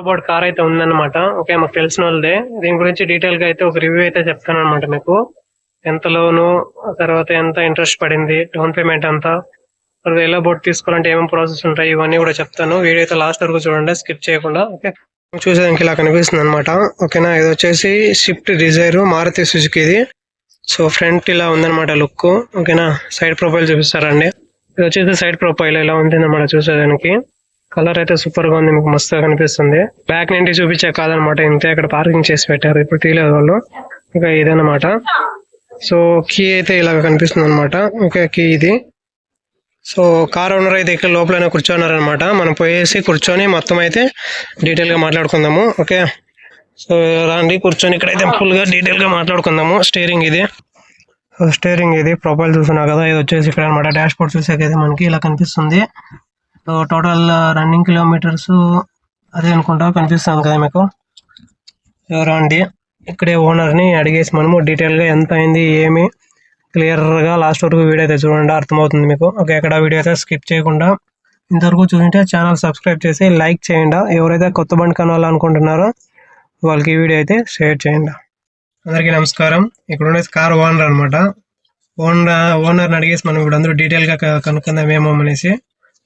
About car అయితే ఉందన్నమాట. Okay మాకు తెలిసిన వాళ్ళదే. దీని గురించి డీటెయిల్గా అయితే ఒక రివ్యూ అయితే చెప్తాను అనమాట మీకు. ఎంత లోను తర్వాత ఎంత ఇంట్రెస్ట్ పడింది డౌన్ పేమెంట్ ఎంత ఎలా బోర్డు తీసుకోవాలంటే ఏమేమి ప్రాసెస్ ఉంటాయి ఇవన్నీ కూడా చెప్తాను. వీడియో అయితే లాస్ట్ వరకు చూడండి స్కిప్ చేయకుండా ఓకే? చూసేదానికి ఇలా కనిపిస్తుంది అనమాట ఓకేనా? ఇది వచ్చేసి షిఫ్ట్ డిజైర్ మారుతి సుజుకి ఇది. సో ఫ్రంట్ ఇలా ఉందన్నమాట లుక్. ఓకేనా? సైడ్ ప్రొఫైల్ చూపిస్తారండి ఇది వచ్చేసి సైడ్ ప్రొఫైల్ ఇలా ఉంటుందన్నమాట చూసేదానికి. కలర్ అయితే సూపర్గా ఉంది మీకు మస్తుగా కనిపిస్తుంది. బ్యాక్ నుండి చూపించే కాదనమాట ఇంతే అక్కడ పార్కింగ్ చేసి పెట్టారు ఇప్పుడు తీయలేదు వాళ్ళు. ఇంకా ఇదనమాట. సో కీ అయితే ఇలా కనిపిస్తుంది అనమాట ఓకే కీ ఇది. సో కార్ ఓనర్ అయితే ఇక్కడ లోపలనే కూర్చోన్నారనమాట. మనం పోయేసి కూర్చొని మొత్తం అయితే డీటెయిల్గా మాట్లాడుకుందాము ఓకే సో రాండి కూర్చొని ఇక్కడైతే ఫుల్గా డీటెయిల్గా మాట్లాడుకుందాము. స్టీరింగ్ ఇది. సో స్టీరింగ్ ఇది. ప్రొఫైల్ చూస్తున్నా కదా ఇది వచ్చేసి ఇక్కడ అనమాట డాష్ బోర్డ్ చూసాకైతే మనకి ఇలా కనిపిస్తుంది. సో టోటల్ రన్నింగ్ కిలోమీటర్స్ అదే అనుకుంటా కనిపిస్తుంది కదా మీకు. ఎవరండి ఇక్కడే ఓనర్ని అడిగేసి మనము డీటెయిల్గా ఎంత అయింది ఏమి క్లియర్గా లాస్ట్ వరకు వీడియో అయితే చూడండి అర్థమవుతుంది మీకు. ఓకే ఎక్కడ వీడియో అయితే స్కిప్ చేయకుండా ఇంతవరకు చూసింటే ఛానల్ సబ్స్క్రైబ్ చేసి లైక్ చేయండి. ఎవరైతే కొత్త బండి కొనాలనుకుంటున్నారో వాళ్ళకి ఈ వీడియో అయితే షేర్ చేయండి. అందరికీ నమస్కారం. ఇక్కడ ఉండేది కార్ ఓనర్ అనమాట ఓనర్ ఓనర్ని అడిగేసి మనం ఇప్పుడు అందరూ డీటెయిల్గా కనుక్కుందాం ఏమో అనేసి.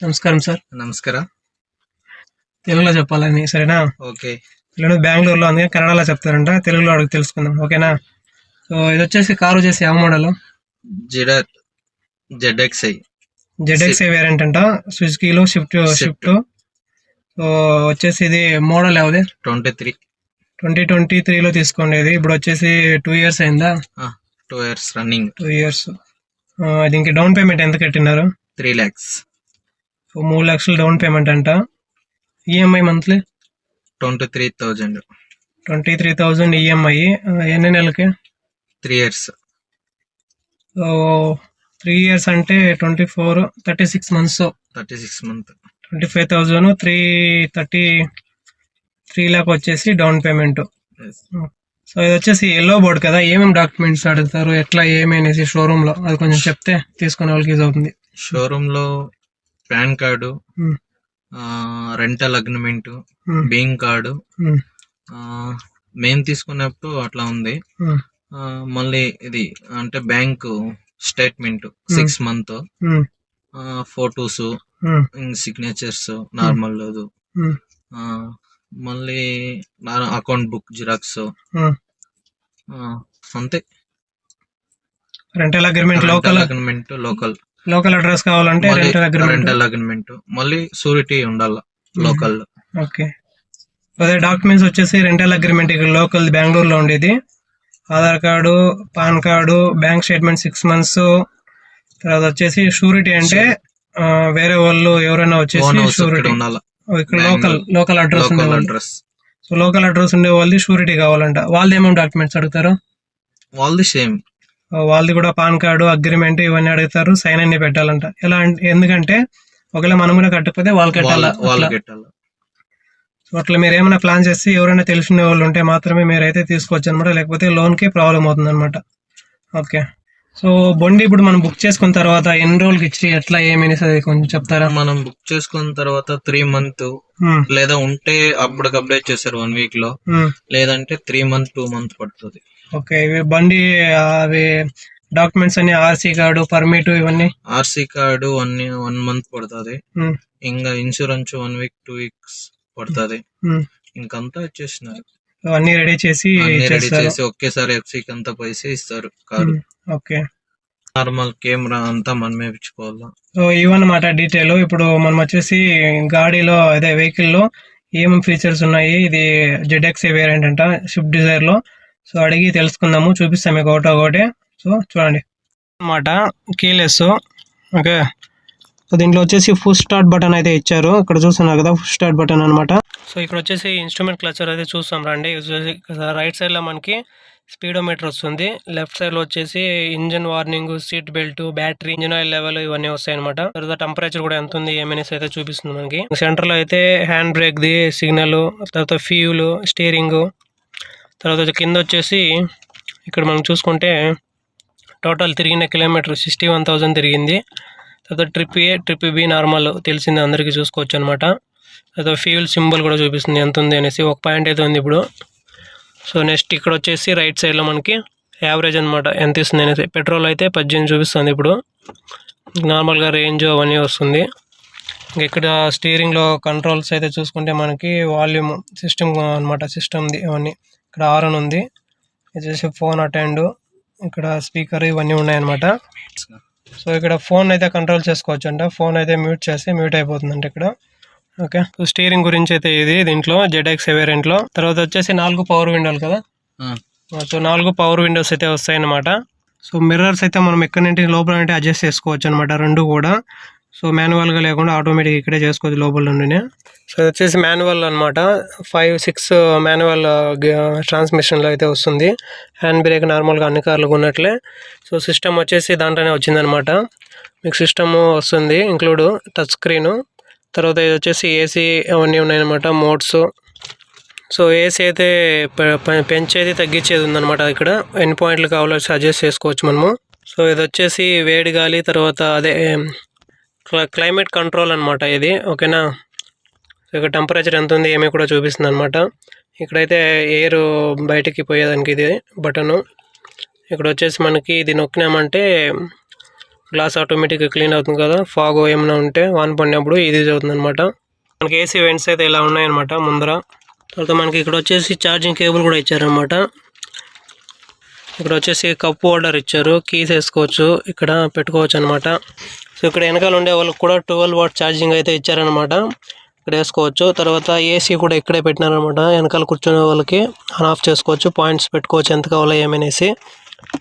నమస్కారం సార్. నమస్కారం. తెలుగులో చెప్పాలని సరేనా? ఓకే. తెలుగు బెంగళూరులో అందుకే కన్నడలో చెప్తారంట తెలుగులో అడుగు తెలుసుకుందాం ఓకేనా? సో ఇది వచ్చేసి కారు వచ్చేసి ఏ మోడల్? జెడర్ జెడ్ఎక్స్ఐ జెడ్ఎక్స్ఐ వేరియంట్ అంట సుజుకీలో షిఫ్ట్ షిఫ్ట్. సో వచ్చేసి ఇది మోడల్ ఎవది ట్వంటీ త్రీ. ట్వంటీ ట్వంటీ త్రీలో తీసుకోండి ఇది ఇప్పుడు వచ్చేసి టూ ఇయర్స్ అయిందా? Two years running. Two years. దీనికి డౌన్ పేమెంట్ ఎంత కట్టినారు? త్రీ ల్యాక్స్. సో మూడు లక్షలు డౌన్ పేమెంట్ అంట. E EMI monthly? Twenty three thousand. Twenty three thousand EMI ఎన్ని నెలలకి? Three years. So three years అంటే twenty four thirty six months. Thirty six month. Twenty five thousand three thirty three lakh వచ్చేసి down payment. So ఇది వచ్చేసి yellow board కదా ఏమేమి documents అడుగుతారు ఎట్లా ఏమి అనేసి షోరూమ్లో? అది కొంచెం చెప్తే తీసుకునే వాళ్ళకి యూజ్ అవుతుంది. షోరూమ్లో PAN card. Rental agreement. Being card. మేము తీసుకున్నప్పుడు అట్లా ఉంది మళ్ళీ ఇది అంటే bank statement six month. Photos. Signatures normal మళ్ళీ అకౌంట్ బుక్ జిరాక్స్. అంతే rental agreement local agreement local local address కావాలంటే రెంటల్ అగ్రిమెంట్ రెంటల్ అగ్రిమెంట్ మళ్ళీ సూరిటీ ఉండాల లోకల్ ఓకే. అదే డాక్యుమెంట్స్ వచ్చేసి రెంటల్ అగ్రిమెంట్ ఇక్కడ లోకల్ బెంగళూరులో ఉండేది. Aadhaar card PAN card bank statement six months తర్వాత వచ్చేసి షూరిటీ అంటే వేరే వాళ్ళు ఎవరైనా వచ్చేసి షూరిటీ ఉండాల. ఇక్కడ local local address address so local address ఉండే వాళ్ళది షూరిటీ కావాలంట. వాళ్ళు ఏమేమి డాక్యుమెంట్స్ అడుగుతారు? వాళ్ళది సేమ్ వాళ్ళది కూడా పాన్ కార్డు అగ్రిమెంట్ ఇవన్నీ అడుగుతారు సైన్ అన్ని పెట్టాలంట. ఎలా ఎందుకంటే ఒకవేళ మనం కూడా కట్టకపోతే వాళ్ళు కట్టాలా. వాళ్ళు అట్లా. కట్టాల. సో అట్లా మీరు ఏమైనా ప్లాన్ చేసి ఎవరైనా తెలిసిన వాళ్ళు ఉంటే మాత్రమే మీరైతే తీసుకోవచ్చు అనమాట లేకపోతే లోన్కి ప్రాబ్లం అవుతుంది అనమాట ఓకే. సో బొండి ఇప్పుడు మనం బుక్ చేసుకున్న తర్వాత ఎన్ని రోజులకి ఇచ్చి ఎట్లా ఏమైనా సరే కొంచెం చెప్తారా? మనం బుక్ చేసుకున్న తర్వాత త్రీ మంత్ లేదా ఉంటే అప్పటికి అప్డేట్ చేస్తారు వన్ వీక్లో లేదంటే త్రీ మంత్ టూ మంత్ పడుతుంది. ఓకే ఇవి బండి అవి డాక్యుమెంట్స్ అన్ని ఆర్సీ కార్డు పర్మిట్ ఇవన్నీ? RC card one one month పడుతుంది. ఇంకా insurance one week two weeks పడుతుంది. ఇంకంతా వచ్చేసినారు. రెడీ చేసి అన్ని రెడీ చేస్తారు. చేసి ఒకేసారి ఎఫ్సీకి అంతా పైసే ఇస్తారు కారు. ఓకే. నార్మల్ కెమెరా అంతా మనమే ఇచ్చుకోవాలా? సో ఇవన్నమాట డీటెయిల్. ఇప్పుడు మనం వచ్చేసి గాడిలో అదే వెహికల్లో ఏం ఫీచర్స్ ఉన్నాయి? ఇది జెడ్ఎక్స్ వేరియంట్ అంట స్విఫ్ట్ డిజైర్లో. సో అడిగి తెలుసుకుందాము చూపిస్తాం మీకు ఒకటో ఒకటి. సో చూడండి. అన్నమాట కీలెస్ ఓకే. సో దీంట్లో వచ్చేసి ఫుల్ స్టార్ట్ బటన్ అయితే ఇచ్చారు. ఇక్కడ చూస్తున్నారు కదా ఫుల్ స్టార్ట్ బటన్ అన్నమాట. సో ఇక్కడ వచ్చేసి ఇన్స్ట్రుమెంట్ క్లచర్ అయితే చూస్తాం రండి. రైట్ సైడ్లో మనకి స్పీడోమీటర్ వస్తుంది. లెఫ్ట్ సైడ్లో వచ్చేసి engine warning seat belt battery engine oil level ఇవన్నీ వస్తాయి అనమాట తర్వాత టెంపరేచర్ కూడా ఎంత ఉంది ఏమైనా అయితే చూపిస్తుంది మనకి. సెంటర్లో అయితే హ్యాండ్ బ్రేక్ ది సిగ్నల్ తర్వాత ఫ్యూల్ స్టీరింగ్ తర్వాత వచ్చి కింద వచ్చేసి ఇక్కడ మనం చూసుకుంటే టోటల్ తిరిగిన కిలోమీటర్ సిక్స్టీ వన్ థౌసండ్ తిరిగింది. తర్వాత trip A trip B normal తెలిసింది అందరికీ చూసుకోవచ్చు అనమాట తర్వాత ఫ్యూల్ సింబల్ కూడా చూపిస్తుంది ఎంత ఉంది అనేసి ఒక పాయింట్ అయితే ఉంది ఇప్పుడు. సో నెక్స్ట్ ఇక్కడ వచ్చేసి రైట్ సైడ్లో మనకి యావరేజ్ అనమాట ఎంత ఇస్తుంది అనేసి. పెట్రోల్ అయితే పద్దెనిమిది చూపిస్తుంది ఇప్పుడు. నార్మల్గా రేంజ్ అవన్నీ వస్తుంది. ఇంక ఇక్కడ స్టీరింగ్లో కంట్రోల్స్ అయితే చూసుకుంటే మనకి వాల్యూమ్ సిస్టమ్ అనమాట సిస్టమ్ది ఇవన్నీ ఇక్కడ ఆర్ అని ఉంది. ఇది వచ్చేసి ఫోన్ అటెండ్ ఇక్కడ స్పీకర్ ఇవన్నీ ఉన్నాయన్నమాట. సో ఇక్కడ ఫోన్ అయితే కంట్రోల్ చేసుకోవచ్చు అంట ఫోన్ అయితే మ్యూట్ చేస్తే మ్యూట్ అయిపోతుంది అంటే ఇక్కడ. ఓకే సో స్టీరింగ్ గురించి అయితే ఇది దీంట్లో జెడ్ఎక్స్ వేరియంట్లో తర్వాత వచ్చేసి నాలుగు పవర్ విండోలు కదా. సో నాలుగు పవర్ విండోస్ అయితే వస్తాయి అన్నమాట సో మిర్రర్స్ అయితే మనం ఎక్కడి నుండి లోపల అడ్జస్ట్ చేసుకోవచ్చు అనమాట రెండు కూడా. సో మాన్యువల్గా లేకుండా ఆటోమేటిక్ ఇక్కడే చేసుకోవచ్చు లోపల నుండినే. సో ఇది వచ్చేసి మాన్యువల్ అనమాట ఫైవ్ సిక్స్ మాన్యువల్ ట్రాన్స్మిషన్లో అయితే వస్తుంది. హ్యాండ్ బ్రేక్ నార్మల్గా అన్ని కార్లకు ఉన్నట్లే. సో సిస్టమ్ వచ్చేసి దాంట్లోనే వచ్చిందనమాట మీకు సిస్టమ్ వస్తుంది ఇంక్లూడ్ టచ్ స్క్రీను. తర్వాత ఇది వచ్చేసి ఏసీ అవన్నీ ఉన్నాయన్నమాట మోడ్స్. సో ఏసీ అయితే పెంచేది తగ్గించేది ఉందన్నమాట ఇక్కడ. ఎన్ని పాయింట్లు కావాలో సజెస్ట్ చేసుకోవచ్చు మనము. సో ఇది వచ్చేసి వేడి గాలి తర్వాత అదే క్లైమేట్ కంట్రోల్ అనమాట ఇది. ఓకేనా? సో ఇక్కడ టెంపరేచర్ ఎంత ఉంది ఏమీ కూడా చూపిస్తుంది అనమాట ఇక్కడైతే ఎయిర్ బయటికి పోయేదానికి ఇది బటను. ఇక్కడ వచ్చేసి మనకి ఇది నొక్కినామంటే గ్లాస్ ఆటోమేటిక్గా క్లీన్ అవుతుంది కదా. ఫాగ్ ఏమైనా ఉంటే వాన్ పడినప్పుడు ఇది అవుతుంది అనమాట మనకి ఏసీ వెంట్స్ అయితే ఇలా ఉన్నాయన్నమాట ముందర. తర్వాత మనకి ఇక్కడ వచ్చేసి ఛార్జింగ్ కేబుల్ కూడా ఇచ్చారనమాట ఇక్కడ వచ్చేసి కప్ హోల్డర్ ఇచ్చారు. కీస్ వేసుకోవచ్చు. ఇక్కడ పెట్టుకోవచ్చు అనమాట సో ఇక్కడ వెనకాల ఉండే వాళ్ళకి కూడా ట్వెల్వ్ వాట్ ఛార్జింగ్ అయితే ఇచ్చారనమాట ఇక్కడ వేసుకోవచ్చు. తర్వాత ఏసీ కూడా ఇక్కడే పెట్టినారనమాట వెనకాల కూర్చునే వాళ్ళకి ఆన్ ఆఫ్ చేసుకోవచ్చు. పాయింట్స్ పెట్టుకోవచ్చు. ఎంత కావాలో ఏమనేసి.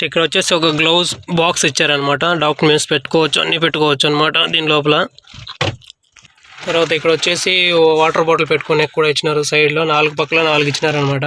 ఇక్కడ వచ్చేసి ఒక గ్లౌజ్ బాక్స్ ఇచ్చారనమాట డాక్యుమెంట్స్ పెట్టుకోవచ్చు. అన్ని పెట్టుకోవచ్చు అనమాట దీని లోపల. తర్వాత ఇక్కడ వచ్చేసి వాటర్ బాటిల్ పెట్టుకునే కూడా ఇచ్చినారు. సైడ్లో నాలుగు పక్కల నాలుగు ఇచ్చినారనమాట